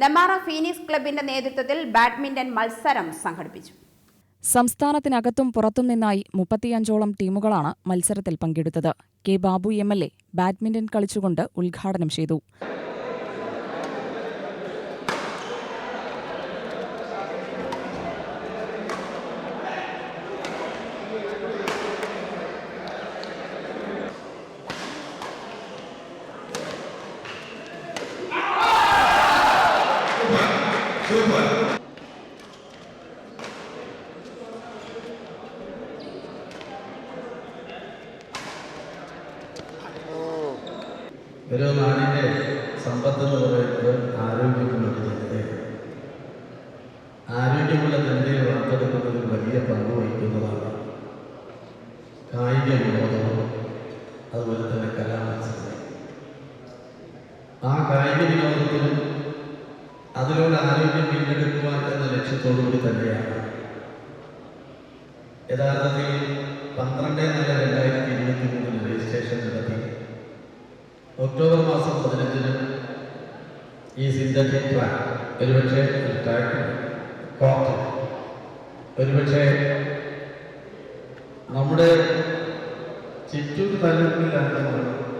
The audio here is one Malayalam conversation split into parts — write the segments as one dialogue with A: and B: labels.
A: നെമാറ ഫീനിക്സ് ക്ലബിന്റെ നേതൃത്വത്തിൽ ബാഡ്മിന്റൺ മത്സരം സംഘടിപ്പിച്ചു.
B: സംസ്ഥാനത്തിനകത്തും പുറത്തും നിന്നായി മുപ്പത്തിയഞ്ചോളം ടീമുകളാണ് മത്സരത്തിൽ പങ്കെടുത്തത്. K Babu M L A badminton കളിച്ചുകൊണ്ട് ഉദ്ഘാടനം ചെയ്തു.
C: ഒരു നാടിന്റെ സമ്പത്ത് എന്ന് പറയുന്നത് ആരോഗ്യമുള്ള ഒരു ജനതയാണ്. ആരോഗ്യമുള്ള ജനതയെ വാർത്തെടുക്കുന്നതിൽ വലിയ പങ്ക് വഹിക്കുന്നതാണ് കായിക വിനോദവും അതുപോലെ തന്നെ കലാമത്സരം ആ കായിക വിനോദത്തിലും അതിലൂടെ ആരോഗ്യം വീണ്ടെടുക്കുക എന്ന ലക്ഷ്യത്തോടുകൂടി തന്നെയാണ്. യഥാർത്ഥത്തിൽ പന്ത്രണ്ട് നാല് രണ്ടായിരത്തി ഇരുപത്തി മൂന്നിൽ രജിസ്ട്രേഷൻ നടത്തി. ഒക്ടോബർ മാസം പതിനഞ്ചിന് ഈ സിന്തറ്റിക് ട്രാക്ക് ഒരുപക്ഷെ ഒരുപക്ഷെ നമ്മുടെ ചിറ്റൂർ താലൂക്കിലാണ്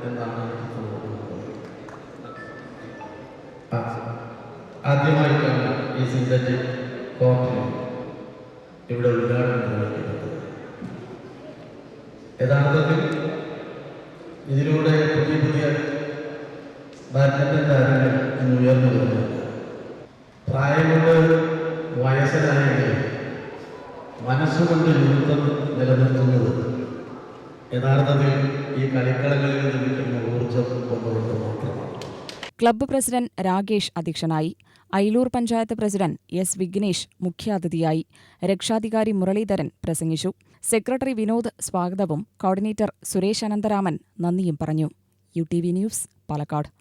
C: എന്നാണ് ആദ്യമായിട്ടാണ് ഈ സിന്തറ്റിക് കോട്ടൺ ഇവിടെ ഉദ്ഘാടനം ഏതാണ്? ഇതിലൂടെ പുതിയ പുതിയ ബാഡ്മിന്റൺ താരങ്ങൾ ഇന്ന് ഉയർന്നു വരുന്നു. പ്രായമുള്ള വയസ്സനായെങ്കിൽ മനസ്സുകൊണ്ട് യുദ്ധം നിലനിർത്തുന്നത് യഥാർത്ഥത്തിൽ ഈ കളിക്കളങ്ങളിൽ നിന്ന് കിട്ടുന്ന ഊർജം കൊണ്ടുകൊണ്ട് മാത്രമാണ്.
B: ക്ലബ്ബ് പ്രസിഡന്റ് രാകേഷ് അധ്യക്ഷനായി അയിലൂർ പഞ്ചായത്ത് പ്രസിഡന്റ് എസ് വിഘ്നേഷ് മുഖ്യാതിഥിയായി രക്ഷാധികാരി മുരളീധരൻ പ്രസംഗിച്ചു. സെക്രട്ടറി വിനോദ് സ്വാഗതവും കോർഡിനേറ്റർ സുരേഷ് അനന്തരാമൻ നന്ദിയും പറഞ്ഞു. U T V news Palakkad.